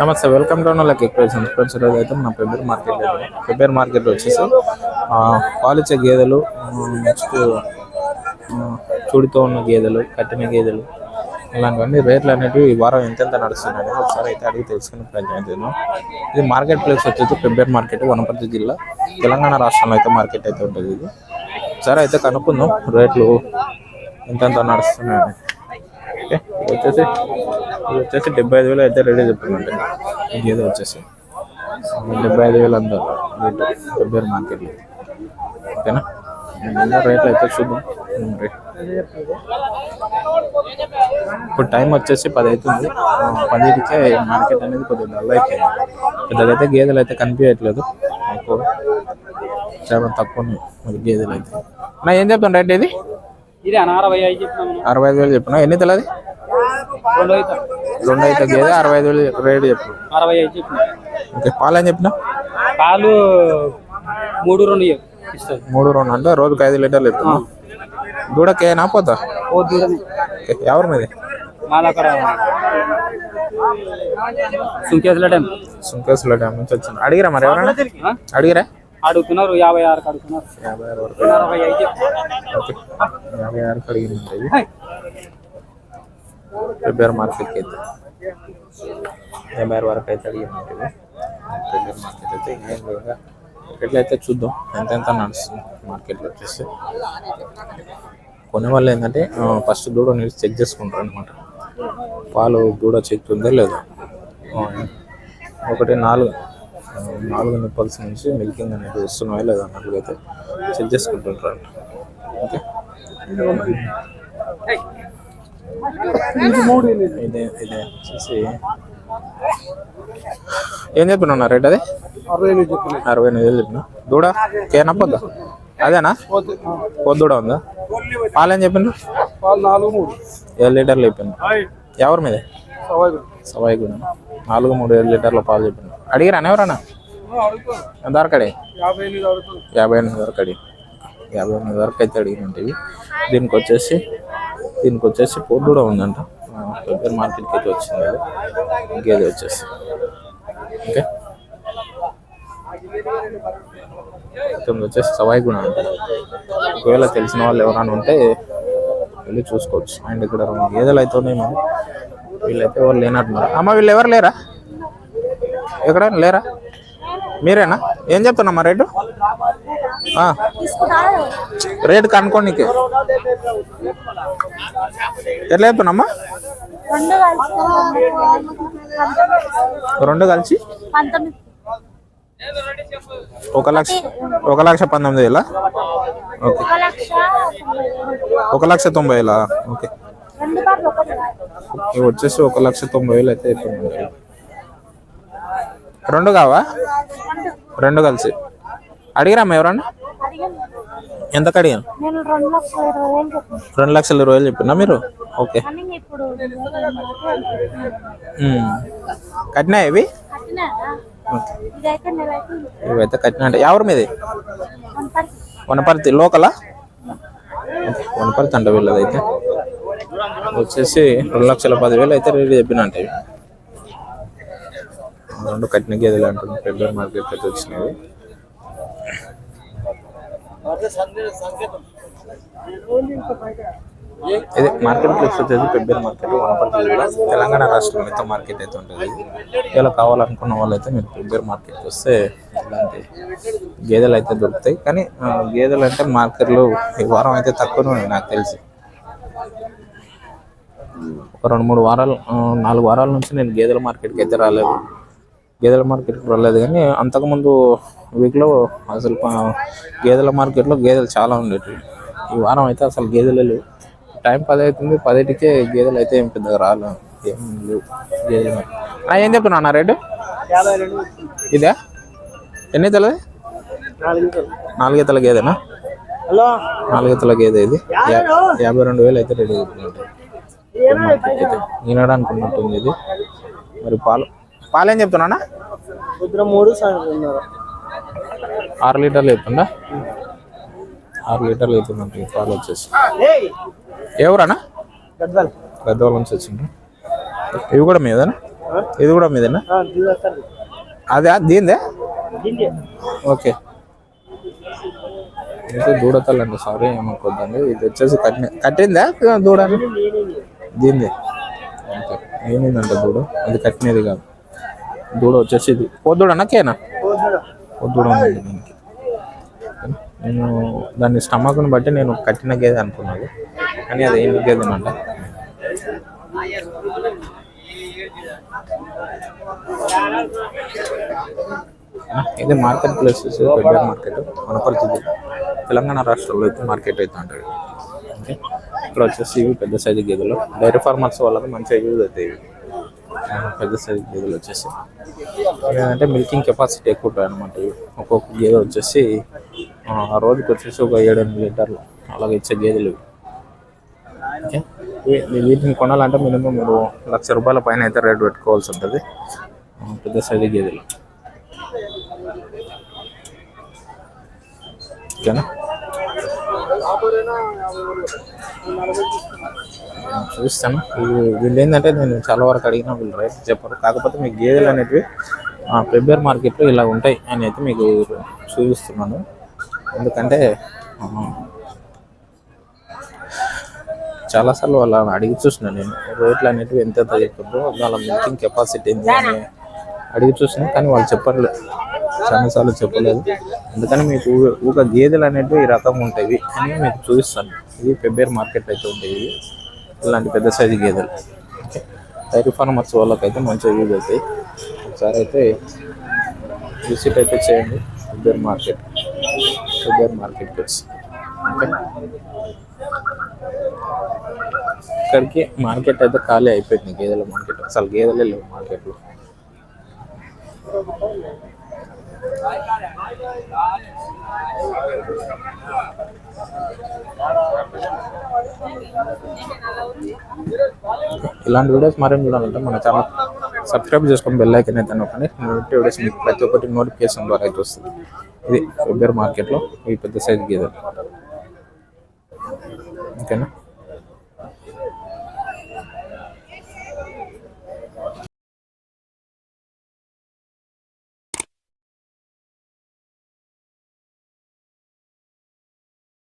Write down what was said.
నమస్తే welcome to like ఎక్కువ friends ఈరోజు అయితే మన ఫిబ్రవరి మార్కెట్ పెబ్బేర్ మార్కెట్ వచ్చేసి పాలిచ్చే గేదెలు నెక్స్ట్ చూడితో ఉన్న గేదెలు కట్టిన గేదెలు ఇలాంటివన్నీ రేట్లు అనేటివి ఈ వారం ఎంతెంత నడుస్తున్నాయి ఒకసారి అయితే అడిగి తెలుసుకునే ప్రయత్నం చేద్దాం. ఇది మార్కెట్ ప్లేస్ వచ్చేసి పెబ్బేర్ మార్కెట్ వనపర్తి జిల్లా తెలంగాణ రాష్ట్రంలో అయితే మార్కెట్ అయితే ఉంటుంది ఇది. ఒకసారి అయితే కనుక్కుందాం రేట్లు ఎంతెంత నడుస్తున్నాయని. ఓకే వచ్చేసి ఇది వచ్చేసి డెబ్బై ఐదు వేలు అయితే రెడీ చెప్తున్నట్టు ఇది ఏదో వచ్చేసి. డెబ్బై ఐదు వేలు అందరు రేట్ డెబ్బై మార్కెట్లో. ఓకేనా? రేట్లు అయితే చూద్దాం. ఇప్పుడు టైం వచ్చేసి పది అవుతుంది. పదిటికే మార్కెట్ అనేది కొద్దిగా డల్ అయిపోయింది. పెద్దగా అయితే గేదెలు అయితే కనిపించట్లేదు. ఎక్కువ చాలా తక్కువ గేదెలు అయితే. నా ఏం చెప్తాను రేట్ ఇది? అరవై ఐదు వేలు చెప్పిన. ఎన్ని తెలది? రెండు అయితే. గేదె అరవై ఐదు వేలు రేటు చెప్పు అరవై ఐదు చెప్పిన. ఓకే పాలు అని చెప్పిన పాలు మూడు రెండు మూడు రెండు అంటే రోజుకి ఐదు లీటర్లు చెప్తున్నా దూడకేనా పోతా? ఓ దూరమే ఓకే, ఎవరి మీద? మాది అక్కడ సుంకేసుల టైం సుంకేసుల డ్యామ్ నుంచి వచ్చింది అడిగిరా మరి ఎవరైనా? అడిగిరా? అడుగుతున్నారు యాభై ఆరుకి అడుగుతున్నారు. యాభై ఆరు వరకు. అరవై ఐదు యాభై ఆరుకి ఫిబ్రవరి మార్కెట్కి అయితే. యాభై ఆరు వరకు అయితే అడిగింది ఇది ఫిబ్రవరి మార్కెట్ అయితే ఇంకేం లేదు ఎట్లా అయితే చూద్దాం. ఎంత ఎంత నడుస్తుంది మార్కెట్లో వచ్చేసి. కొనే వాళ్ళు ఏంటంటే ఫస్ట్ దూడ నీళ్ళు చెక్ చేసుకుంటారు అనమాట పాలు దూడ చెక్ ఉందో లేదో? ఒకటి నాలుగు. నాలుగు నిప్పల్స్ నుంచి మిల్కింగ్ అనేది వస్తున్నాయో లేదో అన్నట్లయితే చెక్ చేసుకుంటుంటారు. ఓకే? ఇదే ఇదే వచ్చేసి. ఏం చెప్పినా రేట్ అది? అరవై ఎనిమిది వేలు చెప్పిన. దూడ? కేనా పొద్దా? అదేనా? పొద్దుడ ఉందా? పాలేం నాలుగు మూడు ఏడు లీటర్లు అయిపోయింది ఎవరి మీద? సవాయి కూడా నాలుగు మూడు ఏడు లీటర్ల పాలు చెప్పిన అడిగిరా ఎవరన్నా? అడిగి? యాభై ఎనిమిది వరకు అడిగి. యాభై ఎనిమిది వరకు అయితే అడిగినవి దీనికి వచ్చేసి దీనికి వచ్చేసి పొద్దు కూడా ఉందంట. పెద్ద మార్కెట్కి అయితే వచ్చింది అది. గేదె వచ్చేసి. ఓకే. తొమ్మిది వచ్చేసి సవాయి గుణ అంట ఒకవేళ తెలిసిన వాళ్ళు ఎవరైనా ఉంటే వెళ్ళి చూసుకోవచ్చు. అండ్ ఇక్కడ రెండు గేదెలు అయితే ఉన్నాయి మరి వీళ్ళైతే ఎవరు లేనట్టున్నారు. అమ్మ వీళ్ళు ఎవరు లేరా? ఎక్కడ లేరా? మీరేనా? ఏం చెప్తున్నామ్మా రేటు. రేటు కనుక్కోనికి. ఎట్లా చెప్తున్నామ్మా రెండు కలిసి? ఒక లక్ష ఒక లక్ష పంతొమ్మిది వేల? ఓకే. ఒక లక్ష తొంభై వేలు. ఓకే. ఇవి వచ్చేసి ఒక లక్ష తొంభై వేలు అయితే రెండు కావా? రెండు. కలిసి. అడిగిరామ్మా ఎవరన్నా? ఎంతకు అడిగాను? రెండు లక్షల ఇరవై వేలు చెప్పాను. రెండు మీరు? ఓకే. కట్టినా. ఇవి ఇవైతే కట్టినా అంటే ఎవరి మీద? వన్ పర్ వనపర్తి లోకలా? వనపర్తి అంట వీళ్ళదైతే. వచ్చేసి రెండు లక్షల పదివేలు అయితే రేటు చెప్పిన అంటే. రెండు కట్టిన గేదెలు అంటున్నాం ఫిబ్రవరి మార్కెట్ అయితే వచ్చినాయి ఇది మార్కెట్ ప్లేస్ వచ్చేసి ఫిబ్రవరి మార్కెట్ వనపర్తి తెలంగాణ రాష్ట్రంలో అయితే మార్కెట్ అయితే ఉంటుంది. ఇలా కావాలనుకున్న వాళ్ళు అయితే మీరు ఫిబ్రవరి మార్కెట్ వస్తే ఇలాంటి గేదెలు అయితే దొరుకుతాయి. కానీ గేదెలు అంటే మార్కెట్లో ఈ వారం అయితే తక్కువనే ఉన్నాయి నాకు తెలిసి. ఒక రెండు మూడు వారాలు నాలుగు వారాల నుంచి నేను గేదెల మార్కెట్కి అయితే రాలేదు. గేదెల మార్కెట్కి రాలేదు కానీ అంతకుముందు వీక్లో అసలు గేదెల మార్కెట్లో గేదెలు చాలా ఉండేవి ఈ వారం అయితే అసలు గేదెలు లేవు. టైం పది అవుతుంది పదిటికే గేదెలు అయితే ఏం పెద్దగా రాలేదు ఏం లేవు. గేదెలు ఆ, ఏం చెప్తున్నా అన్న రేటు? ఇదే? ఎన్ని తెలది నాలుగైతల గేదెనా? హలో? నాలుగైతల గేదె ఇది. యాభై రెండు వేలు అయితే రెడీ అవుతుంది ఈనాడు అనుకున్నట్టుంది ఇది. మరి పాలు? పాలు ఏం చెప్తున్నా మూడు ఆరు లీటర్లు అవుతుందా ఆరు లీటర్లు అవుతుందంట ఈ పాలు వచ్చేసి. ఎవరన్నా? గద్వాల్ గద్దవాళ్ళ నుంచి వచ్చిండ్రు. ఇవి కూడా మీదేనా? ఇది కూడా మీదేనా? అదే దీందే? ఓకే. ఇది దూడతల్లండి సారీ ఏమనుకోద్దండి. ఇది వచ్చేసి కట్టిన కట్టిందా? దూడ? దీంది. ఓకే. ఏమైందంట దూడ? అది కట్టినది కాదు. దూడ వచ్చేసి ఇది. పొద్దుడనా కేనా? పొద్దుడ దీనికి. నేను దాని స్టమక్ని బట్టి నేను కట్టిన గేదె అనుకున్నాను. కానీ అది ఏం గేదెనంట ఇది మార్కెట్ ప్లేస్ పెద్ద మార్కెట్ వనపర్తి జిల్లా. తెలంగాణ రాష్ట్రంలో అయితే మార్కెట్ అయితే ఉంటుంది ఓకే. ఇక్కడ వచ్చేసి ఇవి పెద్ద సైజు గేదెలు. డైరీ ఫార్మర్స్ వాళ్ళకి మంచిగా యూజ్ అవుతాయి ఇవి. పెద్ద సైజు గేదెలు వచ్చేసి. ఏంటంటే మిల్కింగ్ కెపాసిటీ ఎక్కువ అనమాట ఒక్కొక్క గేదె వచ్చేసి ఆ, రోజుకి వచ్చేసి ఒక ఏడు ఎనిమిది లీటర్లు అలాగే ఇచ్చే గేదెలు ఓకే? వీటిని కొనాలంటే మినిమం మీరు లక్ష రూపాయల పైన అయితే రేట్ పెట్టుకోవాల్సి ఉంటుంది. పెద్ద సైజు గేదెలు. ఓకేనా? చూస్తాను వీళ్ళు ఏంటంటే నేను చాలా వరకు అడిగినా వీళ్ళు రైట్ చెప్పరు. కాకపోతే మీకు గేదెలు అనేటివి ఆ, ఫెబ్రవరి మార్కెట్లో ఇలా ఉంటాయి అని అయితే మీకు చూపిస్తున్నాను. ఎందుకంటే చాలాసార్లు వాళ్ళ అడిగి చూసిన నేను. రేట్లు అనేటివి ఎంత ఎంత వాళ్ళ మిల్కింగ్ కెపాసిటీ ఏంటి అని అడిగి చూసిన కానీ వాళ్ళు చెప్పలేదు చాలాసార్లు చెప్పలేదు. అందుకని మీకు ఊ- ఊక గేదెలు అనేటివి ఈ రకంగా ఉంటాయి అని మీకు చూపిస్తాను. ఇది ఫెబ్రవరి మార్కెట్ అయితే ఉంటాయి ఇలాంటి పెద్ద సైజు గేదెలు. డైరీ ఫార్మర్స్ వాళ్ళకైతే మంచిగా యూజ్ అవుతాయి. ఒకసారి అయితే విజిట్ అయితే చేయండి. ఫెబ్రవరి మార్కెట్ ఫెబ్రవరి మార్కెట్ వచ్చి ఓకే ఇక్కడికి మార్కెట్ అయితే ఖాళీ అయిపోయింది. గేదెల మార్కెట్ అసలు గేదెలే లేవు మార్కెట్లో ఇలాంటి వీడియోస్ మరేం చూడాలంటే మన ఛానల్ సబ్స్క్రైబ్ చేసుకొని బెల్ ఐకన్ అయితే నొక్కండి. వీడియోస్ మీకు ప్రతి ఒక్కటి నోటిఫికేషన్ ద్వారా అయితే వస్తుంది. ఇది ఫెబ్రవరి మార్కెట్లో ఈ పెద్ద సైజ్ గేదెలు ఓకేనా?